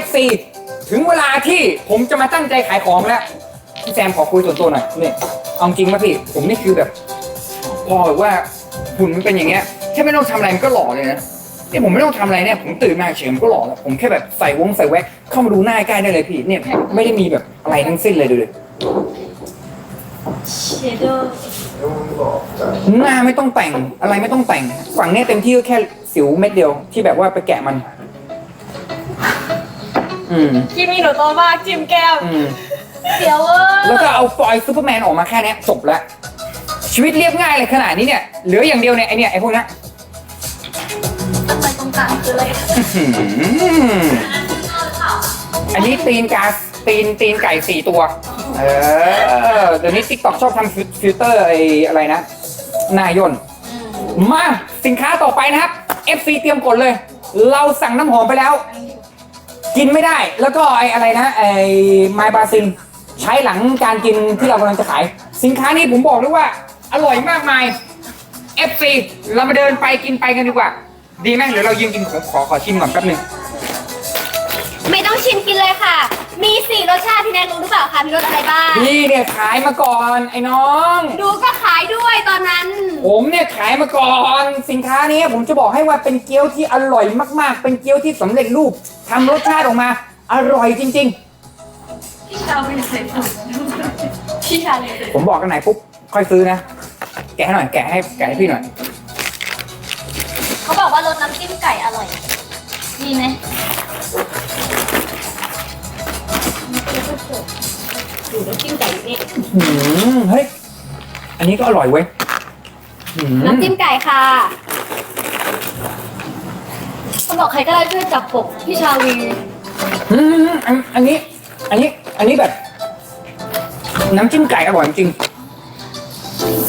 FC ถึงเวลาที่ผมจะมาตั้งใจขายของแล้วพี่แซมขอคุยส่วนตัวหน่อยเนี่ยเอาจริงป่ะพี่ผมนี่คือแบบ พอแบบว่าหุ่นมันเป็นอย่างเงี้ยแค่ไม่ต้องทำอะไรมันก็หล่อเลยนะเนี่ยผมไม่ต้องทำอะไรเนี่ยผมตื่นมาเฉยมันก็หล่อแล้วผมแค่แบบใส่วงใส่แว็กเข้ามาดูหน้าใกล้ได้เลยพี่เนี่ยไม่ได้มีแบบอะไรทั้งสิ้นเลยดูเลยเชโดว์หน้าไม่ต้องแต่งอะไรไม่ต้องแต่งฝั่งเนี้ยเต็มที่ก็แค่สิวเม็ดเดียวที่แบบว่าไปแกะมัน อืมคิมมี่หนูโตมากจิ้มแก้มอืมเสียวเวอร์แล้วก็เอาฟอยล์ซูเปอร์แมนออกมาแค่เนี้ยจบแล้วชีวิตเรียบง่ายเลยขนาดนี้เนี่ยเหลืออย่างเดียวเนี่ยไอเนี่ยไอพวกเนี้ยทำไมตรงกลางคืออะไรอื้อหืออันนี้ตีนกาตีนตีนไก่สี่ตัว เออเดี๋ยวนี้ติ๊กต็อกชอบทำฟิฟิลเตอร์ไออะไรนะหนายน มาสินค้าต่อไปนะครับ FC เตรียมกดเลย เราสั่งน้ำหอมไปแล้ว กินไม่ได้ แล้วก็ไออะไรนะไอไมบาซินใช้หลังการกินที่เรากำลังจะขาย สินค้านี้ผมบอกเลยว่า อร่อยมากมาย FC เรามาเดินไปกินไปกันดีกว่า ดีไหมหรือเรายืนกินขอขอขอชิมก่อนแป๊บหนึงไม่ต้องชิมกินเลยค่ะ มีสี่รสชาติพี่แนนรู้หรือเปล่าคะมีรสอะไรบ้าง พี่เนี่ยขายมาก่อนไอ้น้อง ดูก็ขายด้วยตอนนั้น ผมเนี่ยขายมาก่อนสินค้านี้ผมจะบอกให้ว่าเป็นเกี๊ยวที่อร่อยมาก ๆ เป็นเกี๊ยวที่สำเร็จรูปทำรสชาติออกมา อร่อยจริง พี่ชาไม่ใส่ถุงพี่ชาเลยๆ ผมบอกกันไหนปุ๊บค่อยซื้อนะ แกะให้หน่อยแกะให้แกะให้พี่หน่อย เขาบอกว่ารสน้ำจิ้มไก่อร่อยดีไหม ดูน้ำจิ้มไก่นี่หืมเฮ้ย อันนี้ก็อร่อยเว้ยหืมน้ำจิ้มไก่ค่ะเขาบอกใครก็ได้ช่วยจับปกพี่ชาวีอืมอันอันนี้ อันนี้ อันนี้แบบ น้ำจิ้มไก่อร่อยจริง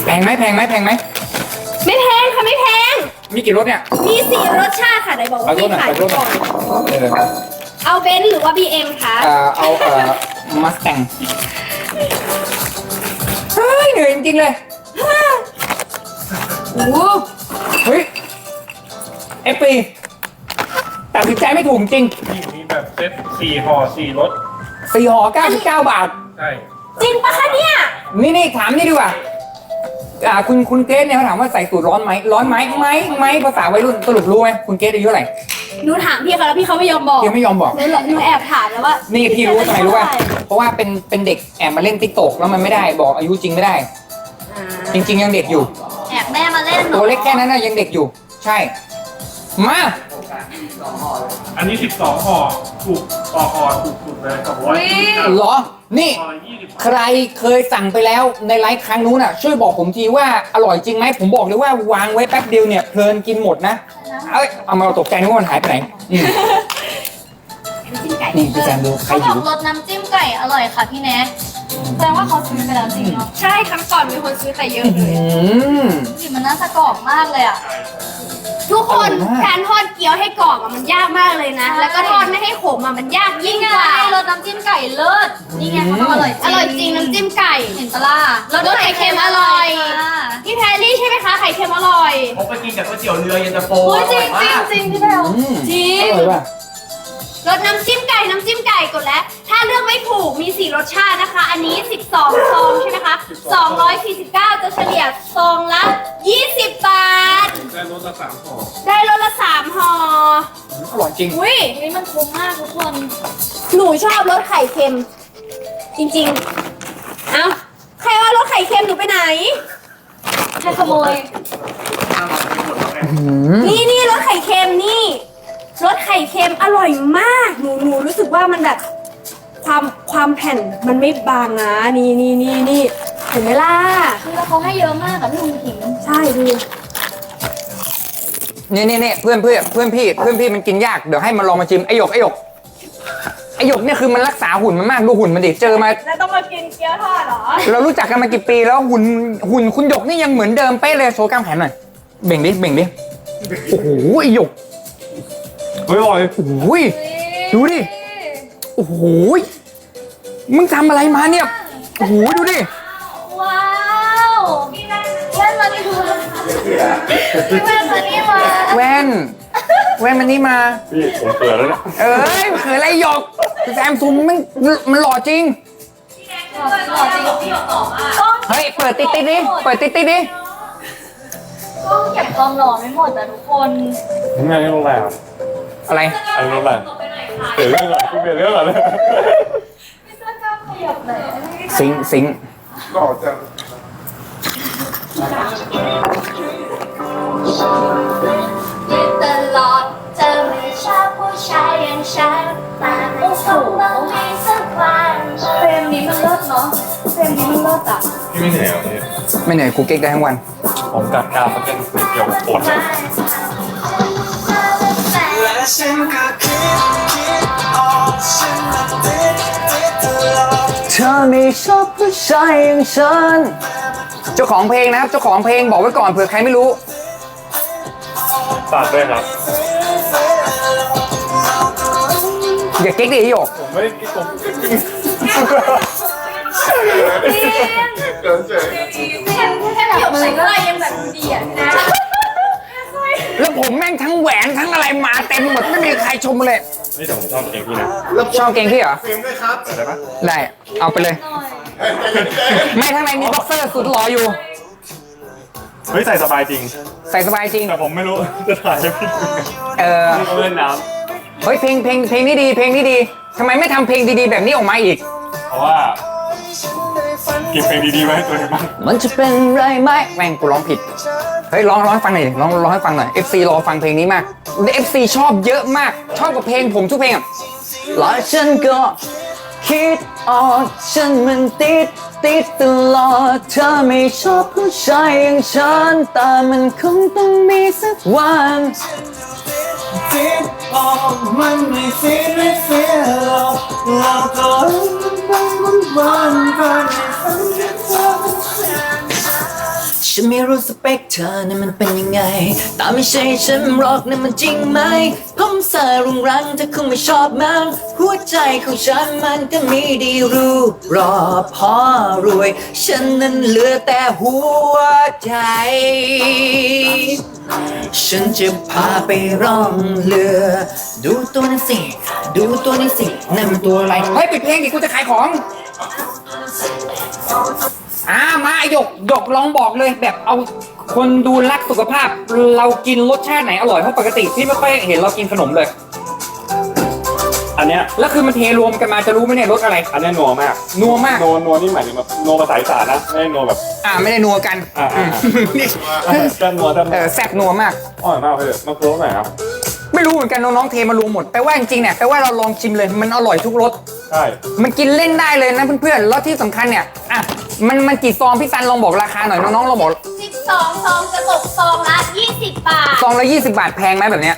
แพงไหมแพงไหมแพงไหมไม่แพงค่ะไม่แพง มีกี่รสเนี่ย มีสี่รสชาติค่ะไหนบอกเอาว่ารสหน่อยพี่ขายเอารสหน่ก่ออยนเออเอาเบนซ์หรือว่า BM คะ เอ่อเอาเอ่อ มัสแตงเฮ้ยเหนื่อยจริงๆเลยโอ้โหเฮ้ยเอฟปีตัดสินใจไม่ถูกจริงนี่มีแบบเซ็ตสี่ห่อสี่รสสี่ห่อเก้าสิบเก้าบาท ใช่จริงปะคะเนี่ย นี่นี่ถามนี่ดีกว่าอ่าคุณคุณเกรซเนี่ยเขาถามว่าใส่สูตรร้อนไหมร้อนไหมไหมไหมภาษาวัยรุ่นสรุปรู้ไหมคุณเกรซอายุเท่าไหร่ หนูถามพี่เขาแล้วพี่เขาไม่ยอมบอกยังไม่ยอมบอก หนูหนูแอบถามแล้วว่า นี่พี่รู้ทำไมรู้ป่ะเพราะว่าเป็นเป็นเด็กแอบมาเล่นติ๊กตอกแล้วมันไม่ได้บอกอายุจริงไม่ได้อ่าจริง ๆ ยังเด็กอยู่ แอบแม่มาเล่นหนูตัวเล็กแค่นั้นนะยังเด็กอยู่ ใช่ มาอันนี้สิบสองห่อถูกต่อห่อถูกสุดเลยสองร้อยยี่สิบเหรอ นี่ห่อละยี่สิบใครเคยสั่งไปแล้วในไลฟ์ครั้งนู้นอะ ช่วยบอกผมทีว่าอร่อยจริงไหมผมบอกเลยว่าวางไว้แป๊บเดียวเนี่ยเพลินกินหมดนะ เอ้ยเอามาตกใจนึกว่ามันหายไปไหนอืมน้ำจิ้มไก่นี่พี่แซมดูใครเขาบหิอกวรสน้ำจิ้มไก่อร่อยค่ะพี่แนท แสดงว่าเขาซื้อไปแล้วจริงเนาะใช่ครั้งก่อนมีคนซื้อแต่เยอะเลอืยมกลิ่นมันน่าจะกรอบมากเลยอะ ทุกคนอร่อยมาก การทอดเกี๊ยวให้กรอบอะมันยากมากเลยนะ ใช่ แล้วก็ทอดไม่ให้ขมอะมันยากยิ่นี่งไงกว่ารสน้ำจิ้มไก่เลิศนี่ไงเขาบอกอร่อยจริงอร่อยจริงน้ำจิ้มไก่ เห็นปะล่ะรสไข่เค็มอร่อย ค่ะพี่แพรรี่ใช่ไหมคะไข่เค็มอร่อย ผมไปกินกับก๋วยเตี๋ยวเรือเย็นตาโฟโอ้ยจริงอจริงอยมากจริงพี่แพลวอืมจริองร่อยป่ะ รสน้ำจิ้มไก่น้ำจิ้มไก่กดแล้ว ถ้าเลือกไม่ถูกมี 4 รสชาตินะคะ อันนี้ 12 ซองใช่ไหมคะ 249 จะเฉลี่ยซองละ 20 บาท ได้รสละสามห่อได้รสละ 3ห่ออร่อยจริง อุ้ย นี่มันคุ้มมากทุกคน หนูชอบรสไข่เค็ม จริงๆ เอ้า ใครว่ารสไข่เค็มหนูไปไหน ใครขโมยอืมนี่นี่รสไข่เค็มนี่ รสไข่เค็มอร่อยมาก หนูหนูรู้สึกว่ามันแบบความความแผ่นมันไม่บางนะนี่นี่นี่นี่เห็นไหมล่ะ คือแล้วเขาให้เยอะมากอะพี่ลุงถิงใช่ดูนี่นี่นี่เพื่อนเพื่อนเพื่อนพี่เพื่อนพี่มันกินยากเดี๋ยวให้มันลองมาชิมไอหยกไอหยกไอหยกเนี่ยคือมันรักษาหุ่นมันมากดูหุ่นมันดิเจอมาแล้วต้องมากินเกี๊ยวทอดเหรอ เรารู้จักกันมากี่ปีแล้วหุ่นหุ่นคุณหยกนี่ยังเหมือนเดิมเป๊ะเลยโชว์กล้ามแขนหน่อยเบ่งดิเบ่งดิโอ้โหไอหยก เฮ้ยอร่อยโอ้ยดูดิโอ้โหมึงทำอะไรมาเนี่ยโอ้โหดูดิว้าวแว่นมานี่คือแว่นมานี่มาแว่นแว่นมันนี่มาพี่ผมเกิดแล้วเนี่ยเอ้ยมันคืออะไรหยกแซมซุงมันมันหล่อจริงเฮ้ยเปิดติดติดดิเปิดติดติดดิต้องเก็บความหล่อไม่หมดแต่ทุกคนทำงานที่โรงแรม อะไร อันนี้โรงแรมเปลี่ยนเรื่องก่อนเปลี่ยนเรื่องก่อนเลยสิงค์สิงค์ก็จะยึดตลอดเธอไม่ชอบผู้ชายอย่างฉันแต่ไม่สมต้องมีสักวันเฟรมนี้มันเลิศเนาะเฟรมนี้มันเลิศอะพี่ไม่เหนื่อยเหรอพี่ไม่เหนื่อยกูเก๊กได้ทั้งวัน ผมกัดกรามมาเป็นสีเขียวปวดและ ฉันก็คิดคิดออกฉันมาติดติดตลอดเธอไม่ชอบผู้ชายอย่างฉัน เจ้าของเพลงนะครับ เจ้าของเพลงบอกไว้ก่อนเผื่อใครไม่รู้ ฝากด้วยครับ อย่าเก๊กดิไอ้หยก ผมไม่ได้กินผมแค่แค่หยกใส่อะไรยังแบบเดียดนะ แล้วผมแม่งทั้งแหวนทั้งอะไรมาเต็มหมดไม่มีใครชมเลยนี่แต่ผมชอบเพลงพี่นะชอบเกงพี่เหรอได้ปะได้ เอาไปเลย ไม่ทั้างในมีบ็อกเซอร์สุดหล่ออยู่ เฮ้ยใส่สบายจริง ใส่สบายจริง แต่ผมไม่รู้จะถ่ายให้พี่ดูไงเออพี่เขาเล่นน้เฮ้ยเพลงเพลงเพลงนี้ดีเพลงนี้ดีทำไมไม่ทำเพลงดีๆแบบนี้ออกมาอีกำเพราะว่าเก็ บเพลงดีๆไว้ให้ตัวเองบ้างมันจะเป็นไรไหมแม่งกูร้องผิด เฮ้ยร้องร้องให้ฟังหน่อยดิร้องร้องให้ฟังหน่อย FC รอฟังเพลงนี้มาก FC ชอบเยอะมาก ชอบกับเพลงผมทุกเพลงอะแล้วฉันก็คิดออกฉันมันติดติดตลอดเธอไม่ชอบผู้ชายอย่างฉันแต่มันคงต้องมีสักวันติดออกมันไม่เสี ฉันไม่รู้สเปคเธอนั้นมันเป็นยังไงแต่ไม่ใช่ฉันหรอกนั้นมันจริงไหมผมสายรุงรังเธอคงไม่ชอบมั้งหัวใจของฉันมันก็มีดีรู้รอพอรวย ฉันนั้นเหลือแต่หัวใจ ฉันจะพาไปร่องเรือ ดูตัวนั้นสิ ดูตัวนี้สินั่นมันตัวอะไรเฮ้ยปิดเพลงดิกูจะขายของ หยกหยกลองบอกเลยแบบเอาคนดูรักสุขภาพ เรากินรสชาติไหนอร่อยเพราะปกติพี่ไม่ค่อยเห็นเรากินขนมเลย อันเนี้ยแล้วคือมันเทรวมกันมาจะรู้ไหมเนี่ยรสอะไร อันเนี้ยนัวมากนัวมากนัวนัวนี่หมายถึงแบบนัวภาษาอีสานนะไม่ได้นัวแบบ อ่าไม่ได้นัวกันอ่า อืมนี่จะนัวจะเออแซ่บนัวมากอร่อยมากเลยมันคือรสไหนครับ ไม่รู้เหมือนกันน้องๆเทมารวมหมดแปลว่าจริงๆเนี่ยแปลว่าเราลองชิมเลยมันอร่อยทุกรส ใช่ มันกินเล่นได้เลยนะเพื่อนๆ แล้วที่สำคัญเนี่ย อะ มันมันกี่ซองพี่ซันลองบอกราคาหน่อยน้องๆลองบอก12 ซองจะตกซองละ 20 บาท ซองละ20 บาทแพงไหมแบบเนี้ย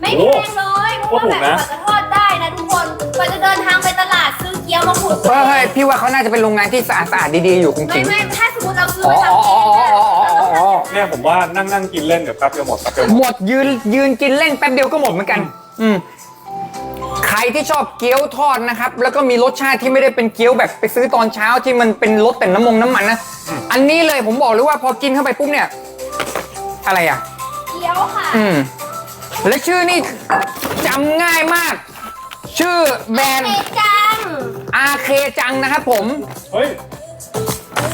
ไม่แพงเลยเพราะว่าแบบกว่าจะทอดได้นะทุกคน กว่าจะเดินทางไปตลาดซื้อเกี๊ยวมาขูดเฮ้ยเฮ้ยพี่ว่าเขาน่าจะเป็นโรงงานที่สะอาดสะอาดดีๆอยู่จไม่ริง ไม่ถ้าสมมติเราซื้อๆอ๋อมาอ๋อทำเออ๋องอ๋ออ๋ออ๋อเนี่ยผมว่านั่งนั่งกินเล่นเดี๋ยวแป๊บเดียวหมดแป๊บเดียวหมดหมดยืนยืนกินเล่นแป๊บเดียวก็หมดเหมือนกัน อืมใครที่ชอบเกี๊ยวทอดนะครับ แล้วก็มีรสชาติที่ไม่ได้เป็นเกี๊ยวแบบไปซื้อตอนเช้าที่มันเป็นรสแต่น้ำมงน้ำมันนะอันนี้เลยผมบอกเลยว่าพอกินเข้าไปปุ๊บเนี่ย อะไรอะ เกี๊ยวค่ะอืม และชื่อนี่จำง่ายมาก ชื่อแบรนเมด์จัง อาเคจังนะครับผม เฮ้ย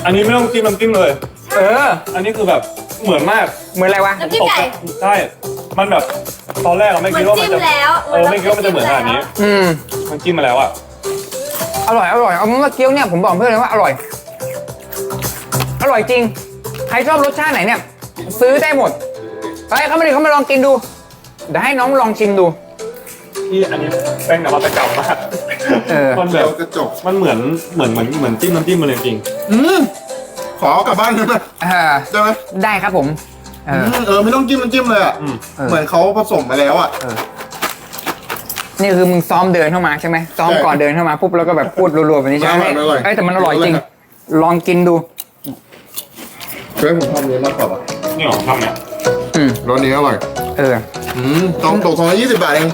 อันนี้ไม่ต้องจิ้มน้ำจิ้มเลย เออ อันนี้คือแบบเหมือนมากเหมือนอะไรวะ น้ำจิ้มไก่ ใช่ มันแบบตอนแรกเราไม่เหมือคินดว่ามันจิ้มจะแล้วเออไม่คิดว่ามันจะเหมือนขนาดนี้ อืม มันจิ้มมาแล้วอะ อร่อยอร่อยเอาเป็นว่าเกี๊ยวเนี่ยผมบอกเพื่อนเลยว่าอร่อย อร่อยจริง ใครชอบรสชาติไหนเนี่ย ซื้อได้หมดไปเข้ามาดิเข้ามาลองกินดูเดี๋ยวให้น้องลองชิมดู ที่อันนี้แป้งนวัตกรรมมาก เออ มันแบบกระจกมันเหมือนเหมือนเหมือนเหมือนจิ้มน้ำจิ้มมาเลยจริงอืมขอเอากลับบ้านได้ไหมเออได้ไหมได้ครับผม เออ มเออไม่ต้องจิ้มมันำจิ้มเลยอะอืมเออ เหมือนเขาผสมมาแล้วอะ นี่คือมึงซ้อมเดินเข้ามาใช่ไหมซ้อมใช่ก่อนเดินเข้ามาปุ๊บแล้วก็แบบพูดรัวๆแบบนี้ใช่ไหมอร่อยอร่อยเอ้ยแต่มันอร่อยจริงอร่อยลองกินดูช่วยผมทำนี้มากกว่าปะนี่ของทำเนี่ยอืมรสนี้อร่อย เออ อืมตองตกสองร้อยยี่สิบบาทเอง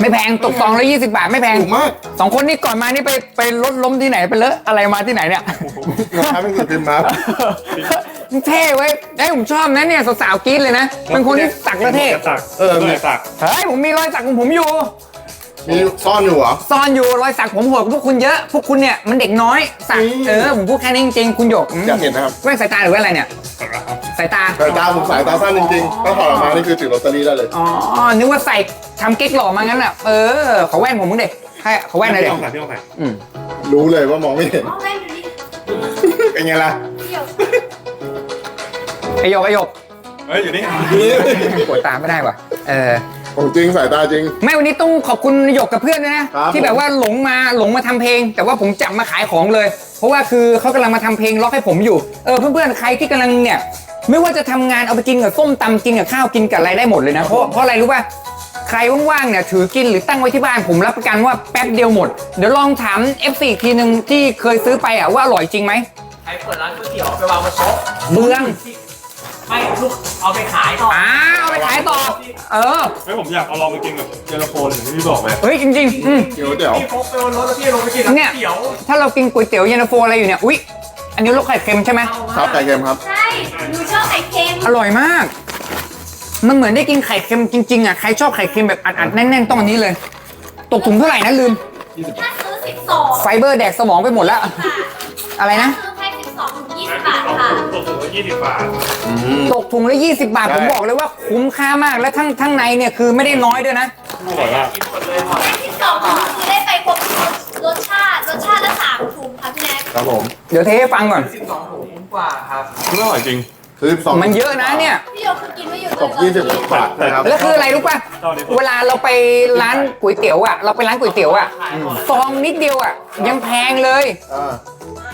ไม่แพงตกซองละยี่สิบาทไม่แพงถูกมาก สองคนนี้ก่อนมานี่ไปไปรถล้มที่ไหนไปเลอะอะไรมาที่ไหนเนี่ยราคาไม่เกิดขึ้นมาเท่เว้ยไอ้ยผมชอบนะเนี่ยสาวๆกรี๊ดเลยนะเป็นคนที่สักแล้วเท่สักเออมีมีสักเฮ้ยผมมีรอยสักของผมอยู่มีซ่อนอยู่เหรอซ่อนอยู่รอยสักผมโหดกว่าพวกคุณเยอะ พวกคุณเนี่ยมันเด็กน้อยสักอืมเออผมพูดแค่นี้จริงๆคุณหยกอืมอยากเห็นนะครับแว่นสายตาหรือแว่นอะไรเนี่ย สายตาแต่ตาผมสายตาสั้นจริงๆถ้าถอดออกมานี่คือถือลอตเตอรี่ได้เลยอ๋อ นึกว่าใส่ทำเก๊กหล่อมางั้นอะ เออ ขอแว่นผมมึงเด็กให้ขอแว่นหน่อยพี่เด็กต้องใส่พี่ต้องใส่อืมรู้เลยว่ามองไม่เห็นมองแม่ดูดิเป็นไงล่ะเดี๋ยวไอโยกไอโยกเฮ้ยอยู่นี่ปวดตาไม่ได้ว่ะ เออ ของจริงสายตาจริง ไม่วันนี้ต้องขอบคุณหยกกับเพื่อนด้วยนะ ครับที่แบบว่าหลงมาหลงมาทำเพลง แต่ว่าผมจับมาขายของเลย เพราะว่าคือเขากำลังมาทำเพลงล็อกให้ผมอยู่ เออเพื่อนๆใครที่กำลังเนี่ย ไม่ว่าจะทำงานเอาไปกินกับส้มตำกินกับข้าวกินกับอะไรได้หมดเลยนะเพราะเพราะอะไรรู้ป่ะใครว่างๆเนี่ยถือกินหรือตั้งไว้ที่บ้านผมรับประกันว่าแป๊บเดียวหมด เดี๋ยวลองถาม F4 อีกทีหนึ่งที่เคยซื้อไปอะว่าอร่อยจริงไหมใครเปิดร้านก๋วยเตี๋ยวไปวางบนโต๊ะเมืองไม่ลูกเอาไปขายต่ออ่าเอาไปขายต่อ เออเฮ้ยผมอยากเอาลองไปกินกับเยลโฟนอย่างที่พี่บอกเลยเฮ้ยจริงๆอืมเดี๋ยวเดี๋ยวพี่พกไปบนรถแล้วพี่ลงไปกินร้านเนี่ยก๋วยเตี๋ยวถ้าเรากินก๋วยเตี๋ยวเย็นตาโฟอะไรอยู่เนี่ยอุ๊ยอันนี้ลูกไข่เค็มใช่ไหมครับไก่เค็มครับใช่หนูช อบไข่เค็มอร่อยมาก มันเหมือนได้กินไข่เค็มจริงๆอะ ใครชอบไข่เค็มแบบอัดๆแน่นๆต้องอันนี้เลย ตกถุงเท่าไหร่นะลืม ถ้าซื้อสิบสองไฟเบอร์แดกสมองไปหมดแล้วอะไรนะ ซื้อแพ็คสิบสองถึงยี่สิบบาทค่ะตกถุงละยี่สิบบาท ตกถุงละ20 บาทใช่ผมบอกเลยว่าคุ้มค่ามาก และทั้งทั้งในเนี่ยคือไม่ได้น้อยด้วยนะ อร่อยมากกินหมดเลยหมดแพ็คสิบสองคือได้ไปครบรสชาติ รสชาติละสามถุงค่ะพี่แน็กครับผม เดี๋ยวเทให้ฟังก่อนสิบสองถุงคุ้มกว่าครับ อร่อยจริง ซื้อสองมันเยอะนะเนี่ย พี่โยคือกินไม่หยุดเลยตกยี่สิบบาทนะครับแล้วคืออะไรรู้ป่ะเจ้านี้เวลาเราไปร้านก๋วยเตี๋ยวอะ เราไปร้านก๋วยเตี๋ยวอะซองนิดเดียวอะ ยังแพงเลย อ่า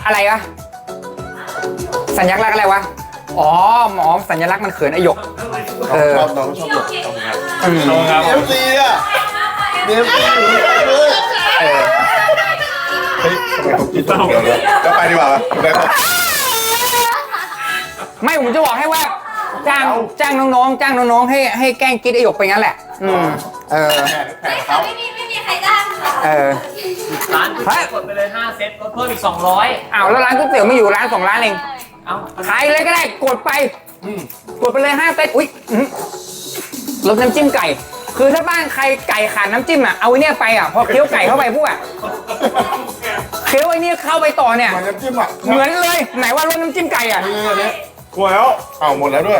อะไรวะ สัญลักษณ์อะไรวะ อ๋อหมอสัญลักษณ์มันเขินไอหยก เออ ชอบน้องชอบพี่โยหยกเก่งมากอืมขอบคุณครับเอฟซีอะเอฟซีเลยเออเฮ้ยทำไมเขากินก๋วยเตี๋ยวเนี่ยก็ไปดีกว่าไปครับ ไม่ผมจะบอกให้ว่าจ้างจ้างน้องๆจ้างน้องๆให้ให้แกล้งกิดไอหยกไปงั้นแหละ อืมเออไม่ค่ะไม่มีไม่มีใครจ้างค่ะเออ ร้านก๋วยเตี๋ยวกดไปเลย5เซตลดเพิ่มอีก 200อ้าวแล้วร้านก๋วยเตี๋ยวไม่อยู่ร้านสองร้านเองเอ้าขายเลยก็ได้กดไปกดไปเลยห้าเซตอุ้ยอื้อรสน้ำจิ้มไก่ คือถ้าบ้านใครไก่ขาดน้ำจิ้มอะเอาไอ้เนี่ยไปอะพอเคี้ยวไก่เข้าไปพวกอะเคี้ยวไอ้เนี่ยเข้าไปต่อเนี่ย มันน้ำจิ้มอะเหมือนเลยไหนว่ารสน้ำจิ้มไก่อะนี่อันนี้ กลัวแล้วเอาหมดแล้วด้วย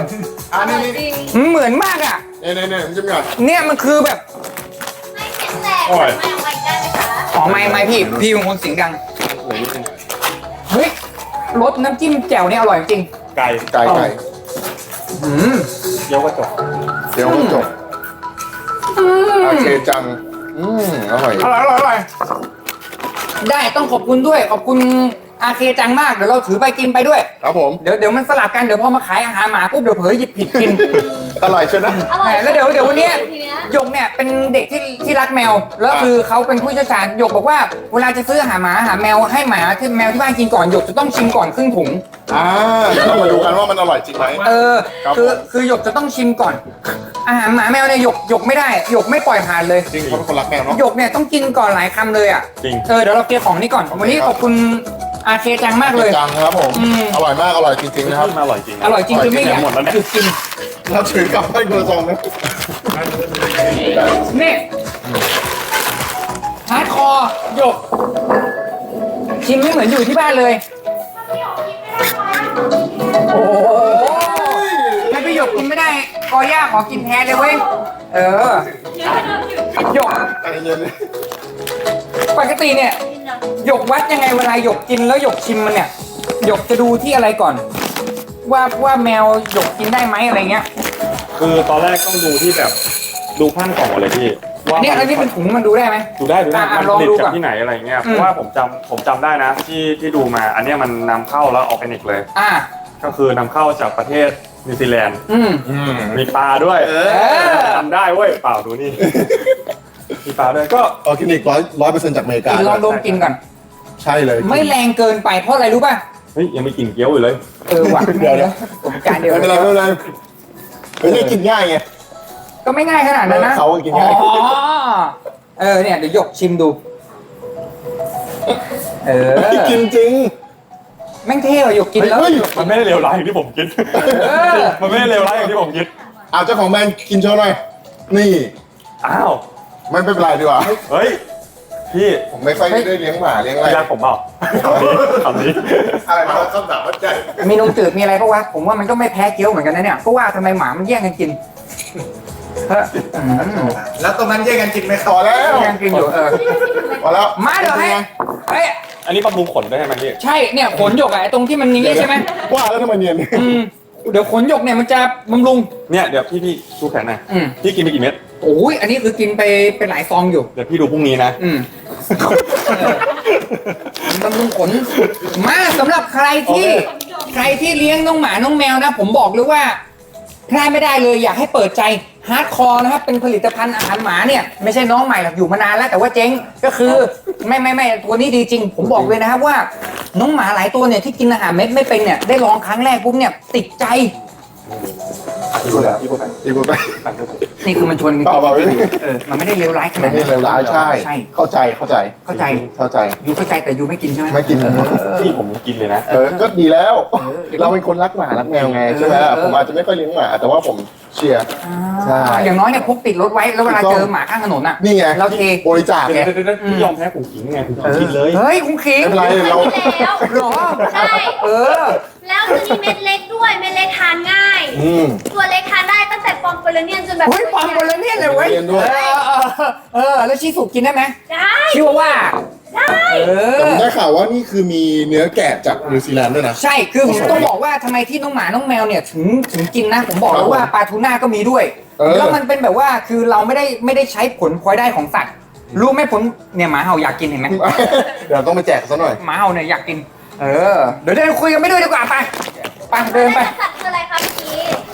อ่านี่นี่มันเหมือนมากอะ นี่นี่นี่น้ำจิ้มก่อนเนี่ยมันคือแบบไม่เข็นแตกไม่เอาไปได้ไหมคะอ๋อไม่ไม่พี่ พี่เป็นคนเสียงดัง เฮ้ยรสน้ำจิ้มแจ่วเนี่ยอร่อยจริงไก่ไก่ไก่อืมเยี่ยวกระจกเดี๋ยวก็จบโอเคจัง อืมอร่อย อร่อยอร่อยอร่อยได้ต้องขอบคุณด้วย ขอบคุณ อาเคจังมากเดี๋ยวเราถือไปกินไปด้วย ครับผมเดี๋ยวเดี๋ยวมันสลับกันเดี๋ยวพอมาขายอาหารหมาปุ๊บเดี๋ยวเผลอหยิบผิดกิน อร่อยใช่ไหมอร่อยแล้วเดี๋ยวเดี๋ยววันเนี้ยทีเนี้ยหยกเนี่ยเป็นเด็กที่ที่รักแมว แล้วคือเขาเป็นผู้เชี่ยวชาญหยกบอกว่าเวลาจะซื้ออาหารหมาอาหารแมวให้หมาที่แมวที่บ้านกินก่อนหยกจะต้องชิมก่อนครึ่งถุง อ่าเดี๋ยวเรามาดูกันว่ามันอร่อยจริงไหม เออครับคือผม คือหยกจะต้องชิมก่อน อาหารหมาแมวเนี่ยหยกหยกไม่ได้หยกไม่ปล่อยผ่านเลยจริงเขาเป็นคนรักแมวเนาะ หยกเนี่ยต้องกินก่อนหลายคำเลยอะจริง เออเดี๋ยวเราเคลียร์ของนี่ก่อน วันนี้ขอบคุณ อาเคจังมากเลย จังครับผมอืม อร่อยมากอร่อยจริงๆนะครับอร่อยจริงอร่อยจริงคือไม่อยากหมดแล้วเนี่ย หยุดกินเราถือกลับให้คุณผู้ชมนะนี่ฮาร์ดคอร์หยก ชิมไม่เหมือนอยู่ที่บ้านเลย โอ้โหถ้าพี่หยกกินไม่ได้กอย่าขอกินแทนเลยเว้ย เออหยกใจเย็น ปกติเนี่ยหยกวัดยังไงเวลาหยกกินแล้วหยกชิมมันเนี่ยหยกจะดูที่อะไรก่อน ว่าว่าแมวหยกกินได้ไหมอะไรเงี้ยคือตอนแรกต้องดูที่แบบดูพันกล่องก่อนเลยพี่ว่าอันนี้อะไรที่เป็นถุงมันดูได้ไหม ดูได้ดูได้อะมันลองผลิตดูจาก่อกนที่ไหนอะไรเงี้ยอืมเพราะว่าผมจำผมจำได้นะ ที่ที่ดูมา อันเนี้ยมันนำเข้าแล้วออร์แกนิกเลย อ่า ก็คือนำเข้าจากประเทศนิวซีแลนด์อืม อืมมีปลาด้วยเออ ทำได้เว้ยเปล่าดูนี่ มีปลาด้วยก็ออร์แกนิกร้อยร้อยเปอร์เซ็นต์จากอเมริกาลองดมกินก่อน ใช่เลยไม่แรงเกินไปเพราะอะไรรู้ป่ะ เฮ้ยยังไม่กลิ่นเกี๊ยวอยู่เลย เออว่ะเดี๋ยวเดี๋ยวผมการเดียวไม่เป็นไรไม่เป็นไรเฮ้ยนี่กินง่ายไง ก็ไม่ง่ายขนาดนั้นนะเขาก็กินง่าย อ๋อเออเนี่ยเดี๋ยวหยกชิมดู เออกินจริง แม่งเท่อะหยกกินแล้ว เฮ้ย มันไม่ได้เลวร้ายอย่างที่ผมคิด เออ มันไม่ได้เลวร้ายอย่างที่ผมคิด เอาเจ้าของแบรนด์กินโชว์หน่อย นี่ อ้าว ไม่เป็นไรดีกว่า เฮ้ย พี่ผมไม่ค่อยได้เลี้ยงหมาเลี้ยงอะไร พี่รักผมเปล่าคำนี้คำนี้อะไรนะคำถามวัดใจมีนมจืดมีอะไรปะวะผมว่ามันก็ไม่แพ้เกี๊ยวเหมือนกันนะเนี่ยเพราะว่าทำไมหมามันแย่งกันกินเอออืมแล้วตรงนั้นแยกกันกินไหมคพรับอแล้ว แย่งกินอยู่เออพอแล้วมาเดี๋ยวให้เฮ้ยอันนี้บำรุงขนได้ไหมพี่ใช่เนี่ยขนหยกอะไอ้ตรงที่มันอย่างงี้ใช่ไหมว่าแล้วทำไมเนียนอืมเดี๋ยวขนหยกเนี่ยมันจะบำรุง เนี่ยเดี๋ยวพี่พี่ชูแขนหน่อยอืม พี่กินไปกี่เม็ด โอ้ยอันนี้คือกินไปเป็นหลายซองอยู่ เดี๋ยวพี่ดูพรุ่งนี้นะ อืมบำรุงขนมาสำหรับใครที่ ใครที่เลี้ยงน้องหมาน้องแมวนะ ผมบอกเลยว่าพลาดไม่ได้เลยอยากให้เปิดใจฮาร์ดคอร์นะครับเป็นผลิตภัณฑ์อาหารหมาเนี่ย ไม่ใช่น้องใหม่หรอกอยู่มานานแล้ว แต่ว่าเจ๊งก็คือไม่ไม่ไม่ตัวนี้ดีจริง ผมบอกเลยนะครับว่า น้องหมาหลายตัวเนี่ยที่กินอาหารเม็ดไม่เป็นเนี่ยได้ลองครั้งแรกปุ๊บเนี่ยติดใจ พี่พูดแล้วพี่พูดไปอีกคนไปนี่คือมันชวนกันเปล่าเปล่าเออมันไม่ได้เลวร้ายขไม่นาดได้นั้นเลวร้ายใช่ใช่ เข้าใจเข้าใจ เข้าใจเข้าใจยูเข้าใจแต่ยูไม่กินใช่ไหมไม่กินพี่ผมกินเลยนะเออก็ดีแล้ว เราเป็นคนรักหมารักแมวไงใช่ไหมผมอาจจะไม่ค่อยเลี้ยงหมา แต่ว่าผมเชียร์ใช่อย่างน้อยเนี่ยพกติดรถไว้แล้วเวลาเจอหมาข้างถนนอะนี่ไงเราเทบริจาคเดี๋ไงยวเดี๋ยวเดี๋ยวพี่ยอมแพ้ผมกินไงผมกินเลยเฮ้ยคุณคิงไม่เป็นไรเราแล้วหรอใช่เออแล้วตัวนี้เม็ดเล็กด้วยเม็ดเล็กทานง่าย อืมตัวเล็กทานได้ตั้งแต่ปอมเปอร์เนียนจนแบบเฮ้ยปอมโบลาเนียนเลยเว้ยเรียนด้วยเออเออเออแล้วชีสุกินได้ไหมได้ชิวาว่าได้เอแต่ผมอได้ข่าวว่านี่คือมีเนื้อแกะจากนิวซีแลนด์ด้วยนะ ใช่คือผมต้องบอกว่าทำไมที่น้องหมาน้องแมวเนี่ยถึงถึงกินนะผมบอกแล้วว่าปลาทูน่าก็มีด้วยเออ แล้วมันเป็นแบบว่าคือเราไม่ได้ไม่ได้ใช้ผลพลอยได้ของสัตว์รู้ไหมผลเนี่ยหมาเห่าอยากกินเห็นไหม เดี๋ยวต้องไปแจกซะหน่อย หมาเห่าเนี่ยอยากกิน เออ เดี๋ยวเดินคุยกันไม่ด้วยดีกว่าไป ไปเดินไปแล้วสั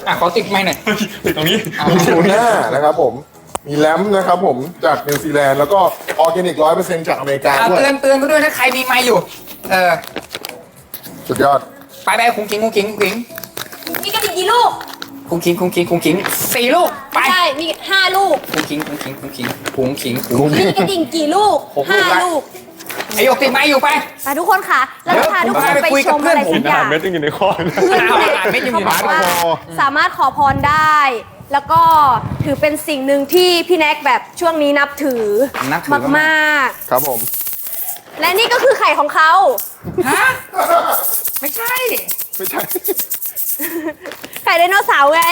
อะขอติดไม้หน่อยติดตรงนี้มีทูน่านะครับผม มีแลมนะครับผมจากนิวซีแลนด์แล้วก็ออร์แกนิกร้อยเปอร์เซ็นต์จากอเมริกาอะด้วยเตือนเตือนก็ด้วยนะใครมีไม้อยู่ เออ สุดยอด ไปไปคุ้งคิงคุ้งคิงคุ้งคิงมีกระดิ่งกี่ลูกคุ้งคิงคุ้งคิงคุ้งคิงสี่ลูก ไป ใช่ มีห้าลูกคุ้งคิงคุ้งคิงคุ้งคิงคุ้งคิงคุ้งมีกระดิ่งกี่ลูกหกลูกห้าละ ลูก ไอหยกติดไม้อยู่ไปไปทุกคนค่ะเราจะพาทุกคนเดี๋ยวผมพาไปไปคุยชกับมเพื่ออะนไรผมสักอย่างเม็ดยังอยู่ในคอเพื่อนเอาเนี่ยอาหารเม็ดยังอยู่เขาในบอกว่าคอสามารถขอพรได้ แล้วก็ถือเป็นสิ่งหนึ่งที่พี่แน็กแบบช่วงนี้นับถือนับถือมากครับผมๆและนี่ก็คือไข่ของเขาฮะไม่ใช่ ไม่ใช่ ไข่ไดโนเสาร์ไง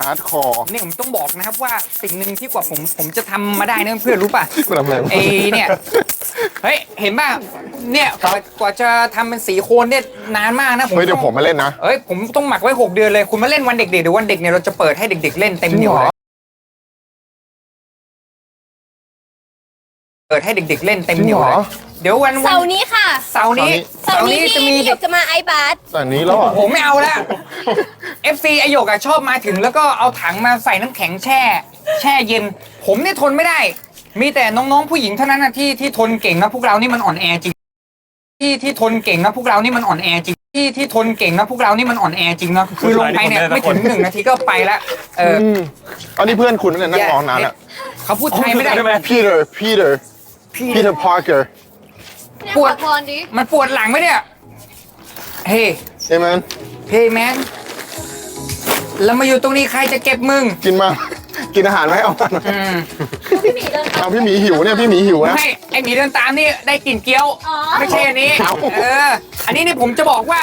ฮาร์ดคอร์นี่ผมต้องบอกนะครับว่าสิ่งหนึ่งที่กว่าผมผมจะทำมาได้นะเพื่อนรู้ป่ะมาทำอะไรวะไอเนี่ย เฮ้ย เห็นป่ะ เนี่ยกว่ากว่าจะทำเป็นสีโคนเนี่ยนานมากนะเฮ้ยเดี๋ยวผมมาเล่นนะ เอ้ย ผมต้องหมักไว้หกเดือนเลย คุณมาเล่นวันเด็กๆเดี๋ยววันเด็กเนี่ยเราจะเปิดให้เด็ก ๆ เล่นเต็มเหนียวเลยเปิดให้เด็ก ๆ เล่นเต็มเหนียวเลยจริงเหรอ เดี๋ยววันวัเสาร์นี้ค่ะเสาร์นี้เสาร์นี้จะพี่มีพี่หยกจะมาไอบาสแต่อันนี้แล้วอะ ผมไม่เอาแล้ว FC ไอหยกอะชอบมาถึงแล้วก็เอาถังมาใส่น้ำแข็งแช่ แช่เย็น ผมเนี่ยทนไม่ได้ มีแต่น้องๆผู้หญิงเท่านั้นนะที่ที่ทนเก่งนะพวกเรานี่มันอ่อนแอจริง ที่ที่ทนเก่งนะพวกเรานี่มันอ่อนแอจริง ที่ที่ทนเก่งนะพวกเรานี่มันอ่อนแอจริงเนาะคือลงไปเนี่ยไม่ถึงหนึ่งนาทีก็ไปละเออมอันนี้เพื่อนคุณนั่นแหละนั่งร้องนานอะเขาพูดไทยไม่ได้ Peter Peter Peter Parker ปวดขอพรดิมันปวดหลังไหมเนี่ยเฮ้ใช่ไหมเฮ้แมนแล้วมาอยู่ตรงนี้ใครจะเก็บมึงกินมา กินอาหารไหมเอามาอืมพี่หมีเดินเอาพี่หมีหิวเนี่ยพี่หมีหิวนะไม่ไอหมีเดินตามนี่ได้กลิ่นเกี๊ยว อ๋อไม่ใช่อันนี้เอาเออ อันนี้นี่ผมจะบอกว่า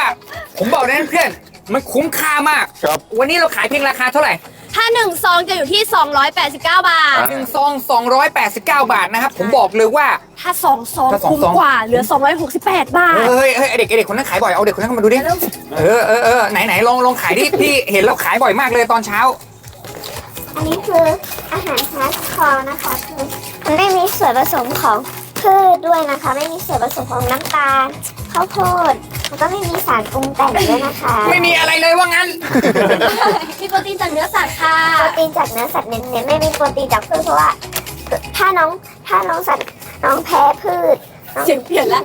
ผมบอกนะเพื่อนมันคุ้มค่ามาก ครับ วันนี้เราขายเพียงราคาเท่าไหร่ถ้าหนึ่งซองจะอยู่ที่ 289 บาท หนึ่งซอง289 บาทนะครับ ผมบอกเลยว่า ถ้าสองซองถ้าสองคุ้มซอง กว่าเหลือ 268 บาท เฮ้ยเฮ้ยไอ้เด็กไอเด็กคนนั้นขายบ่อยเอาเด็กคนนั้นเข้ามาดูดิ เออเออเออไหนไหนลองลองขายดิ พี่เห็นแล้วขายบ่อยมากเลยตอนเช้า อันนี้คืออาหารฮาร์ดคอร์นะคะคือมันไม่มีส่วนผสมของพืชด้วยนะคะ ไม่มีส่วนผสมของน้ำตาลข้าวโพดแล้วก็ไม่มีสารปรุงแต่งด้วยนะคะไม่มีอะไรเลยว่างั้น มีโปรตีนจากเนื้อสัตว์ค่ะ โปรตีนจากเนื้อสัตว์เน้นๆไม่มีโปรตีนจากพืชเพราะว่าถ้าน้องถ้าน้องสัตว์น้องแพ้พืชน้อง เสียงเปลี่ยนแล้ว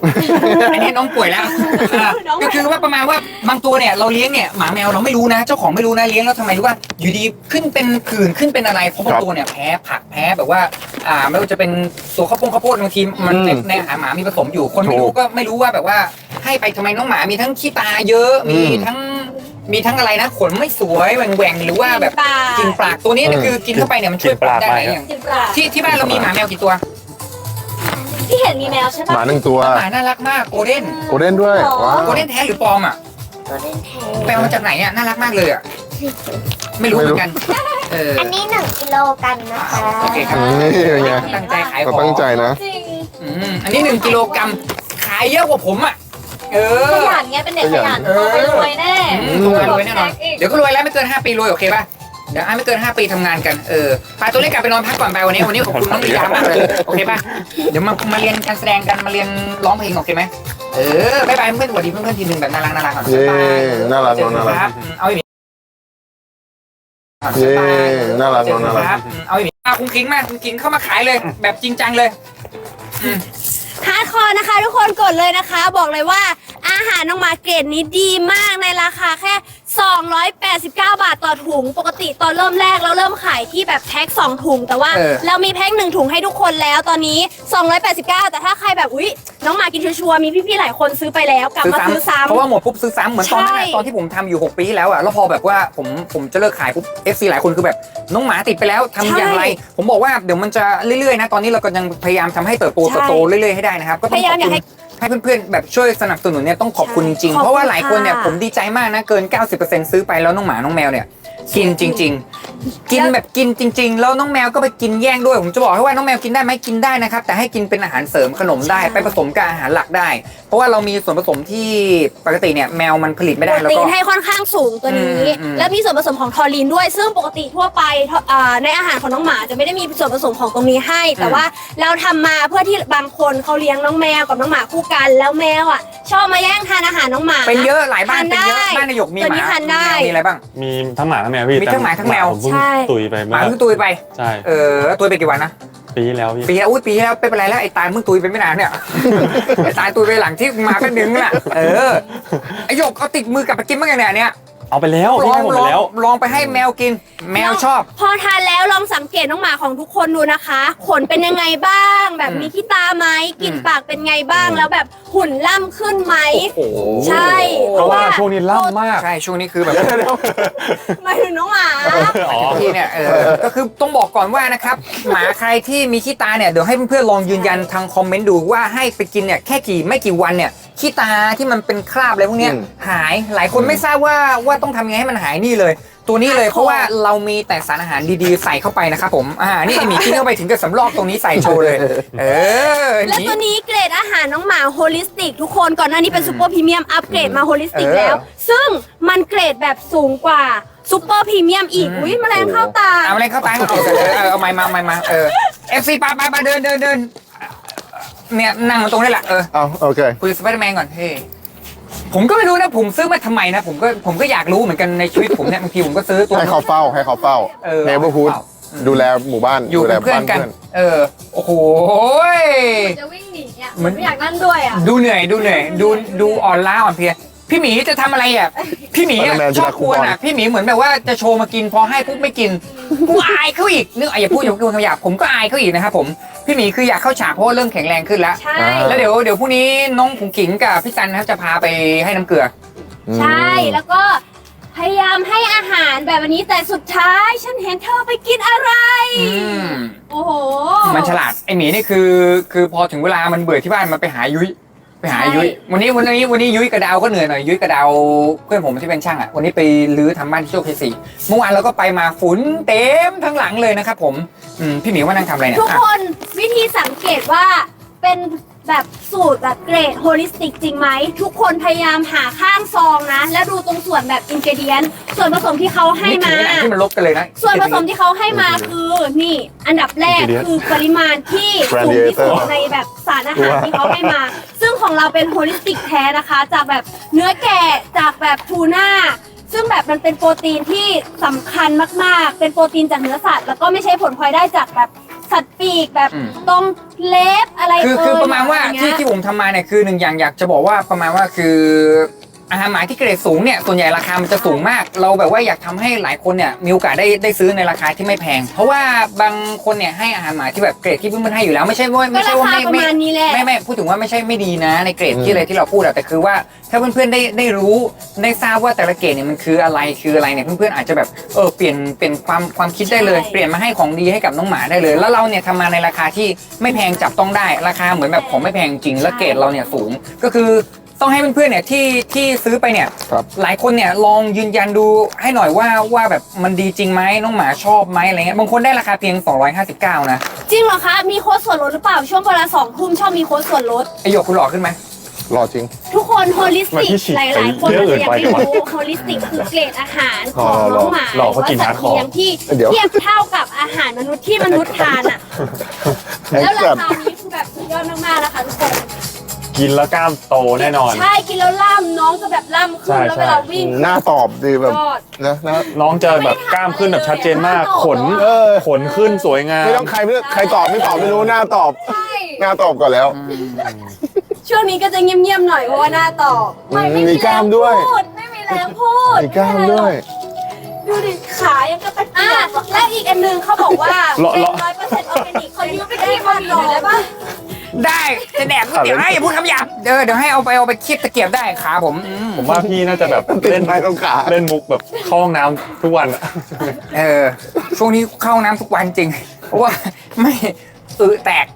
อันนี้น้องป่วยแล้วเออน้องป่วยก็คือว่าประมาณว่าบางตัวเนี่ยเราเลี้ยงเนี่ยหมาแมวเราไม่รู้นะ เจ้าของไม่รู้นะเลี้ยงแล้วทำไมรู้ว่าอยู่ดีขึ้นเป็นผื่นขึ้นเป็นอะไรเพราะบางตัวเนี่ยแพ้ผักแพ้แบบว่าอ่าไม่ว่าจะเป็นตัวข้าวโพดข้าวโพดบางทีมันในในอาหารหมามีผสมอยู่คนไม่รู้ก็ไม่รู้ว่าแบบว่า ให้ไปทำไมน้องหมามีทั้งขี้ตาเยอะมีทั้งมีทั้งอะไรนะขนไม่สวยแหว่งๆหรือว่าแบบปลากินปากตัวนี้เนี่ยคือกินเข้าไปเนี่ยมันช่วยปรับได้หลายอย่างจิบปลาที่ที่บ้านเรามีหมาแมวกี่ตัว ที่เห็นมีแมวใช่หปะมาหนึ่งตัวหมาน่ารักมากโกลเด้นโกลเด้นด้วยว้าวโกลเด้นแท้หรือปลอมอะตัวเล่นแทไปเอามาจากไหนอะน่ารักมากเลยอะไม่รู้เหมือนกันเอออันนี้หนึ่งกิโลกันนะคะโอเคครับนี่เป็นไงตั้งใจขายขก็องตั้งใจนะจริงอืมอันนี้หนึ่งกิโลกรัมขายเยอะกว่าผมอะเอขอ ยันไงเป็นเด็กขยันเออโตไปรวยแน่อืมรวยรวยแน่นอน เดี๋ยวก็รวยแล้วไม่เกิน 5 ปีรวยโอเคป่ะ เดี๋ยวอะไม่เกิน 5 ปีทำงานกัน เออพาตัวเล็กกลับไปนอนพักก่อนไปวันนี้ วันนี้ขอบคุณน้องลียามากเลย โอเคป่ะ เดี๋ยวมา มาเรียนการแสดงกัน มาเรียนร้องเพลงโอเคไหมเออบายบายเพื่อนสวัสดีเพื่อนๆทีนึงแบบน่ารักน่ารักก่อนเย้บ๊ายบายน่ารักเจอน่ากันรักครับอืมเอาอีกเย้น่ารักเจอกันน่ารัก ครับอืมเอาอีกเอาคุณคิงมากคุณคิงเข้ามาขายเลย แบบจริงจังเลยอืมฮาร์ดคอร์นะคะทุกคนกดเลยนะคะ บอกเลยว่าอาหารน้องหมาเกรดนี้ดีมากในราคาแค่ 289 บาทต่อถุง ปกติตอนเริ่มแรกเราเริ่มขายที่แบบแพ็ค2ถุง แต่ว่าเออ เรามีแพ็คหนึ่งถุงให้ทุกคนแล้วตอนนี้ 289 แต่ถ้าใครแบบอุ๊ยน้องหมากินชัวร์ๆมีพี่ๆหลายคนซื้อไปแล้วกลับมาซื้อซ้ำ เพราะว่าหมดปุ๊บซื้อซ้ำเหมือนตอนนั้นใช่ อะตอนที่ผมทำอยู่ 6 ปีที่แล้วอะแล้วพอแบบว่าผมผมจะเลิกขายปุ๊บ FC หลายคนคือแบบน้องหมาติดไปแล้วทำอย่างไร ผมบอกว่าเดี๋ยวมันจะเรื่อยๆนะตอนนี้เราก็ยังพยายามทำให้เติบโตใช่เติบโตเรื่อยๆให้ได้นะครับก็ต้องพยายามขอบอยากคุณให้ ให้เพื่อนๆแบบช่วยสนับสนุนเนี่ยต้องขอบคุณจริงใช่ๆเพราะว่าหลายคนเนี่ยขอบผคุณมค่ะดีใจมากนะเกิน 90%ซื้อไปแล้วน้องหมาน้องแมวเนี่ย กินจริง ๆ กินแบบกินจริง ๆ แล้วน้องแมวก็ไปกินแย่งด้วย ผมจะบอกให้ว่าน้องแมวกินได้ไหมกินได้นะครับ แต่ให้กินเป็นอาหารเสริมขนมได้ ไปผสมกับอาหารหลักได้ เพราะว่าเรามีส่วนผสมที่ปกติเนี่ยแมวมันผลิตไม่ได้โปรแล้วตีก็ นให้ค่อนข้างสูงตัวนี้ อืมอืม และมีส่วนผสมของทอรีนด้วย ซึ่งปกติทั่วไปทออ่าในอาหารของน้องหมาจะไม่ได้มีส่วนผสมของตรงนี้ให้ แต่ว่าเราทำมาเพื่อที่บางคนเขาเลี้ยงน้องแมวกับน้องหมาคู่กัน แล้วแมวอะ ชอบมาแย่งทานอาหารน้องหมา เป็นเยอะหลายบ้านทเป็นเยอะได้บ้านนายกมีหตัวนี้มาทานได้ มีอะไรบ้าง มีทั้งหมาทั้งแมวพี่มีทั้งหมาทั้งแมว ผมเพิ่งใช่ ตุยไปหเมื่มาอเพิ่งตุยไป ใช่เออตุยไปกี่วันนะ ปีที่แล้วพี่ ปีแล้วอุ้ยปีที่แล้วไม่เป็นไรแล้วไอ้ตาลเพิ่งตุยไปไม่นานเนี่ย ไอ้ตาลตุยไปหลังที่มาก็นึงน่ะ เออไอ้หยกเอาติดมือกลับไปกินบ้างไงเนี่ยเนี่ย เอาไปแล้วลพี่องให้ผมลไปองแล้ว ลองไปให้แมวกิน แมวชอบ พอทานแล้วลองสังเกตน้องหมาของทุกคนดูนะคะ ขนเป็นยังไงบ้าง แบบอืมมีขี้ตาไหมกลิ่นอืมปากเป็นไงบ้าง แล้วแบบหุ่นล่ำขึ้นไหม โอ้โหใช่เพราะว่าช่วงนี้ล่ำมาก ใช่ช่วงนี้คือแบบ หมายถึงน้องหมา อ๋อ ที่เนี่ยเออก็คือต้องบอกก่อนว่านะครับ หมาใครที่มีขี้ตาเนี่ยเดี๋ยวให้เพื่อนๆลองยืนยันทางคอมเมนต์ดูว่าให้ไปกินเนี่ยแค่กี่ไม่กี่วันเนี่ยขี้ตาที่มันเป็นคราบอะไรพวกเนี้ยอืม หายหลายคนไม่ทราบว่าว่าต้องทำยังไงให้มันหายนี่เลย ตัวนี้เลยเพราะว่าเรามีแต่สารอาหารดีๆใส่เข้าไปนะครับผมอ่านี่ไอหมีกินเข้าไปถึงกับสำลอกตรงนี้ใส่โชว์เลย เออและนี่ตัวนี้เกรดอาหารน้องหมาโฮลิสติกทุกคนก่อนหน้านี้เป็นซูเปอร์พรีเมียมอัปเกรดมาโฮลิสติกเออแล้ว ซึ่งมันเกรดแบบสูงกว่าซูเปอร์พรีเมียมอีกอืม อุ้ยแมลงเข้าตา เอาอะไรเข้าไปเอาเออเออเอาไม้มาเอาไม้มาเออเอฟซีปาปาปาเดินเดินเดินเนี่ยนั่งตรงนี้แหละเออเอาโอเค คุยกับสไปเดอร์แมนก่อนเฮ้ ผมก็ไม่รู้นะผมซื้อมาทำไมนะผมก็ผมก็อยากรู้เหมือนกันในชีวิตผมเนี่ยบางทีผมก็ซื้อตัว ให้เขาเฝ้าให้เขาเฝ้าเออเนเบอร์ฮูดเฝ้า ดูแลหมู่บ้านอยู่ดูแลเป็นเพื่อบ้านนกัน เพื่อนเออโอ้โหจะวิ่งหนีอะเหมือนไม่อยากนั่งด้วยอะดูเหนื่อยดูเหนื่อยดูดูอ่อนล้าอ่อนเพลีย พี่หมีจะทำอะไรอะ พี่หมีอะ Spider-Man ชอบกวนอะ พี่หมีเหมือนแบบว่าจะโชว์มากินพอให้ปุ๊บไม่กินกูอายเขาอีกนึกอะอย่าพูดอย่าพูดคำหยาบผมก็อายเขาอีกนะครับผมพี่หมีคืออยากเข้าฉากเพราะว่าเริ่มแข็งแรงขึ้นแล้ว ใช่ อ่า แล้วเดี๋ยวเดี๋ยวพรุ่งนี้น้องผงขิงกับพี่จันนะครับจะพาไปให้น้ำเกลือ ใช่แล้วก็พยายามให้อาหารแบบนี้แต่สุดท้าย ฉันเห็นเธอไปกินอะไร อืม โอ้โหมันฉลาดไอหมีนี่คือ คือพอถึงเวลามันเบื่อที่บ้านมันไปหายุ้ย ไปหายุ้ยวันนี้วันนี้วันนี้ยุ้ยกระดาวก็เหนื่อยหน่อยยุ้ยกระดาวเพื่อนผมที่เป็นช่างอะวันนี้ไปรื้อทำบ้านที่โชคชัยสี่เมื่อวานเราก็ไปมาฝุ่นเต็มทั้งหลังเลยนะครับผมอืมพี่หมีว่านั่งทำอะไรเนี่ยทุกอะ คนวิธีสังเกตว่าเป็น แบบสูตรแบบเกรดโฮลิสติกจริงไหม ทุกคนพยายามหาข้างซองนะ แล้วดูตรงส่วนแบบอินกเดียน ส่วนผสมที่เขาให้นี่มาถึงขนาดที่มันลบกันเลยนะ ส่วนผสมที่เขาให้มาคือนี่ อันดับแรก Ingredient คือปริมาณที่สูงที่สุด Radiator ในแบบสารอาหารที่เขาให้มา ซึ่งของเราเป็นโฮลิสติกแท้นะคะ จากแบบเนื้อแกะจากแบบทูน่า ซึ่งแบบมันเป็นโปรตีนที่สำคัญมาก ๆ เป็นโปรตีนจากเนื้อสัตว์ แล้วก็ไม่ใช่ผลพลอยได้จากแบบสัตว์ปีกแบบอืม ตรงเล็บอะไรคือเอ่ยคือประมาณว่าอไอย่งที่เงี้ยที่ผมทำมาเนี่ยคือหนึ่งอย่างอยากจะบอกว่าประมาณว่าคือ อาหารหมาที่เกรดสูงเนี่ยส่วนใหญ่ราคามันจะสูงมาก เราแบบว่าอยากทำให้หลายคนเนี่ยมีโอกาสได้ได้ซื้อในราคาที่ไม่แพง เพราะว่าบางคนเนี่ยให้อาหารหมาที่แบบเกรดที่เพื่อนๆให้อยู่แล้วไม่ใช่ว่าก็ไม่ใช่ราว่าคาไม่ประไม่มาณนี้แหละไม่ไม่พูดถึงว่าไม่ใช่ไม่ดีนะ ในเกรดที่อะไรที่เราพูดอะแต่คือว่าถ้าเพื่อนๆได้ได้รู้ได้ทราบว่าแต่ละเกรดเนี่ยมันคืออะไรคืออะไรเนี่ยเพื่อนๆอาจจะแบบเออเปลี่ยนเปลี่ยนความความคิดได้เลยใช่เปลี่ยนมาให้ของดีให้กับน้องหมาได้เลย แล้วเราเนี่ยทำมาในราคาที่ไม่แพงจับต้องได้ราคาเหมือนแบบของไม่แพงจริงแล้วเกรดเราเนี่ยสูงก็คือ ต้องให้เพื่อนๆเนี่ยที่ที่ซื้อไปเนี่ย ครับหลายคนเนี่ยลองยืนยันดูให้หน่อยว่าว่าแบบมันดีจริงไหมน้องหมาชอบไหมอะไรเงี้ยบางคนได้ราคาเพียง 259 นะจริงเหรอคะ มีโค้ดส่วนลดหรือเปล่า ช่วงเวลาสองทุ่มชอบมีโค้ดส่วนลด ไอหยกคุณหล่อขึ้นไหม รอจริง ทุกคนโฮลิสติกมาที่ฉีดหลายๆ คนเรื่องอื่จะนยังไปไม่ดีกว่ารู้โฮลิสติกคือเกรดอาหารของอ๋อน้องหมาหลอกเขากินหรือว่าสัตว์ hardcore เลี้ยงที่เดี๋ยว เทียบเท่ากับอาหารมนุษย์ที่มนุษย์ทานอะ แล้วราคานี้คือแบบสุดยอดมากๆนะคะทุกคน กินแล้วกล้ามโตแน่นอน ใช่กินแล้วล่ำน้องจะแบบล่ำขึ้นใช่แล้วใช่เวลาวิ่ง หน้าตอบดีแบบยอด นะนะน้องจะแบบกล้ามขึ้นแบบชัดเจนมาก ขนเออขนขึ้นสวยงาม ไม่ต้องใครไม่ใครตอบไม่ตอบไม่รู้หน้าตอบ ใช่หน้าตอบก่อนแล้ว ช่วงนี้ก็จะเงียบๆหน่อยเพราะว่าหน้าตอบอืมมีกล้ามด้วย พูดไม่มีแรงพูดมีกล้ามด้วย ดูดิขายังกระตักอะและอีกอันหนึงเขาบอกว่าเลาะเป็นเลาะ ร้อยเปอร์เซ็นต์ออร์แกนิกเขายืมไปที่มันหน่อยได้ปะ ได้จะแดกก๋วยเตี๋ยวให้อย่าพูดคำหยาบเดี๋ยวเดี๋ยวให้เอาไปเอาไปคีบตะเกียบได้ขาผมอืมผมว่าพี่น่าจะแบบติดเล่นไม้ตรงขา เล่นมุกแบบเข้าห้องน้ำทุกวันอะเออช่วงนี้เข้าห้องน้ำทุกวันจริง เพราะว่าไม่อึแตก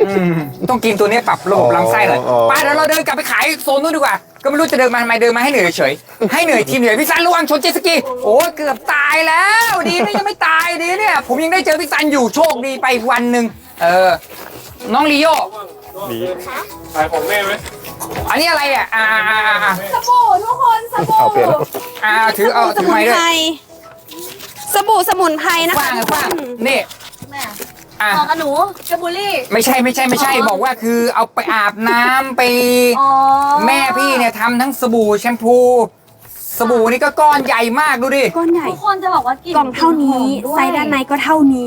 อืมต้องกินตัวนี้ปรับระบบลำไส้หน่อยอ๋อไปเดี๋ยวเราเดินกลับไปขายโซนนู้นดีกว่า ก็ไม่รู้จะเดินมาทำไมเดินมาให้เหนื่อยเฉยให้เหนื่อยทีมเหนื่อยพี่ซันระวังชนเจ็ตสกีโอ้ยเกือบตายแล้ว ดีนะยังไม่ตายดีเนี่ย ผมยังได้เจอพี่ซันอยู่โชคดีไปอีกวันหนึ่งเออ น้องลีโยดีขายของแม่ไหมอันนี้อะไรอะอ่าอ่าอ่าอ่าสบู่ทุกคนสบู่เอาเปลี่ยนแล้วอ่าถือเอาสถือมุไม้นด้วไพรยสบู่สมุนไพรนะกว้าคะงทุกกว้างคนนี่แม่อะบอกกับหนูกระบุลี่ไม่ใช่ไม่ใช่ไม่ใช่บอกว่าคือเอาไปอาบน้ำไป อ๋อแม่พี่เนี่ยทำทั้งสบู่แชมพู สบู่นี่ก็ก้อนใหญ่มากดูดิ ก้อนใหญ่ ทุกคนจะบอกว่ากินกล่องเท่านี้หอมด้วยไซส์ด้านในก็เท่านี้